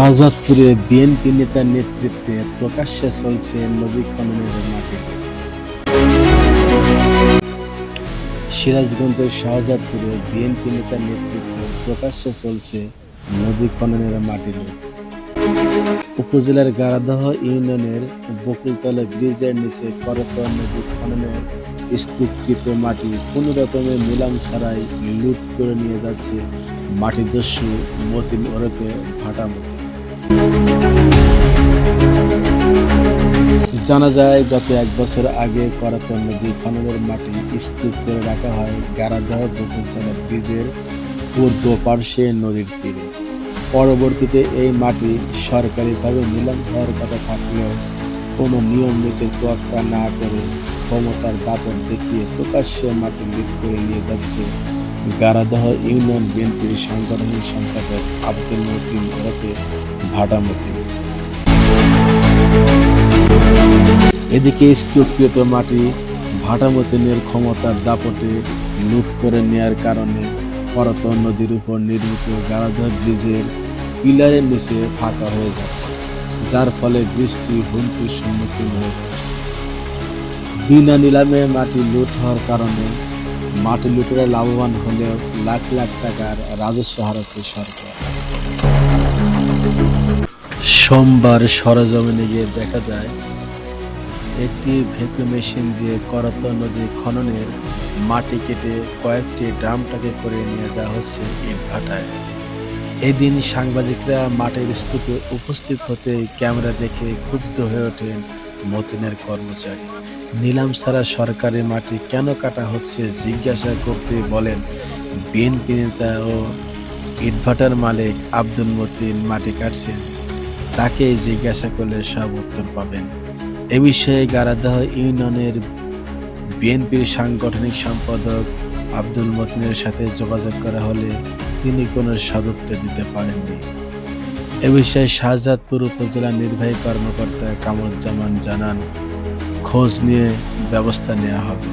শাহজাদপুরে BNP নেতার নেতৃত্বে প্রকাশ্যে চলছে নদী খননের মাটি সিরাজগঞ্জের শাহজাদপুরে বিএনপি নেতার নেতৃত্বে প্রকাশ্যে চলছে নদী খননের মাটি উপজেলার গারাদহ ইউনিয়নের বকুলতলা ব্রিজের নিচে করতোয়া নদী খননের স্তূপকৃত মাটি কোনো রকমের নিলাম ছাড়াই লুট করে নিয়ে যাচ্ছে মাটিদস্যু মতিন ওরফে ভাটামতি জানা যায়, গত এক বছর আগে করাতন নদী খননের মাটি স্তূপ করে রাখা হয় গারাদহ বকুলতলা ব্রিজের পূর্ব পার্শ্বে নদীর তীরে। পরবর্তীতে এই মাটি সরকারিভাবে নিলাম হওয়ার কথা থাকলেও কোনো নিয়ম নীতি তোয়াক্কা না করে ক্ষমতার দাপট দেখিয়ে প্রকাশ্যে মাটি লুট করে নিয়ে যাচ্ছে গারাদহ ইউনিয়ন বিএনপির সাংগঠনিক সম্পাদক আব্দুল মতিন ভাটামতি। এদিকে স্তূপকৃত মাটি ভাটামতিনের ক্ষমতার দাপটে লুট করে নেয়ার কারণে করতন নদীর উপর নির্মিত গারাধর ব্রিজের পিলারের নিচে ফাঁকা হয়ে যাচ্ছে, যার ফলে বৃষ্টি, হুমকির সম্মুখীন হয়ে পড়ছে। বিনা নিলামে মাটি লুট হওয়ার কারণে মাটি লুটেরা লাভবান হলেও লাখ লাখ টাকার রাজস্ব হারাচ্ছে সরকার। সোমবার সরজমিনে গিয়ে দেখা যায় একটি ভেকু মেশিন দিয়ে করত নদী খননের মাটি কেটে কয়েকটি ড্রামটাকে করে নিয়ে যাওয়া হচ্ছে ইট ভাটায়। এদিন সাংবাদিকরা মাটির স্তূপে উপস্থিত হতে ক্যামেরা দেখে ক্ষুব্ধ হয়ে ওঠেন মতিনের কর্মচারী। নিলাম ছাড়া সরকারি মাটি কেন কাটা হচ্ছে জিজ্ঞাসা করতে বলেন বিএনপি নেতা ও ইটভাটার মালিক আব্দুল মতিন মাটি কাটছেন। তাকে জিজ্ঞাসা করলে সব উত্তর পাবেন। এ বিষয়ে গারাদাহ ইউনিয়নের বিএনপির সাংগঠনিক সম্পাদক আব্দুল মতিনের সাথে যোগাযোগ করা হলে তিনি কোনো সদুত্তর দিতে পারেননি। এ বিষয়ে শাহজাদপুর উপজেলা নির্বাহী কর্মকর্তা কামরুজ্জামান জানান, খোঁজ নিয়ে ব্যবস্থা নেওয়া হবে।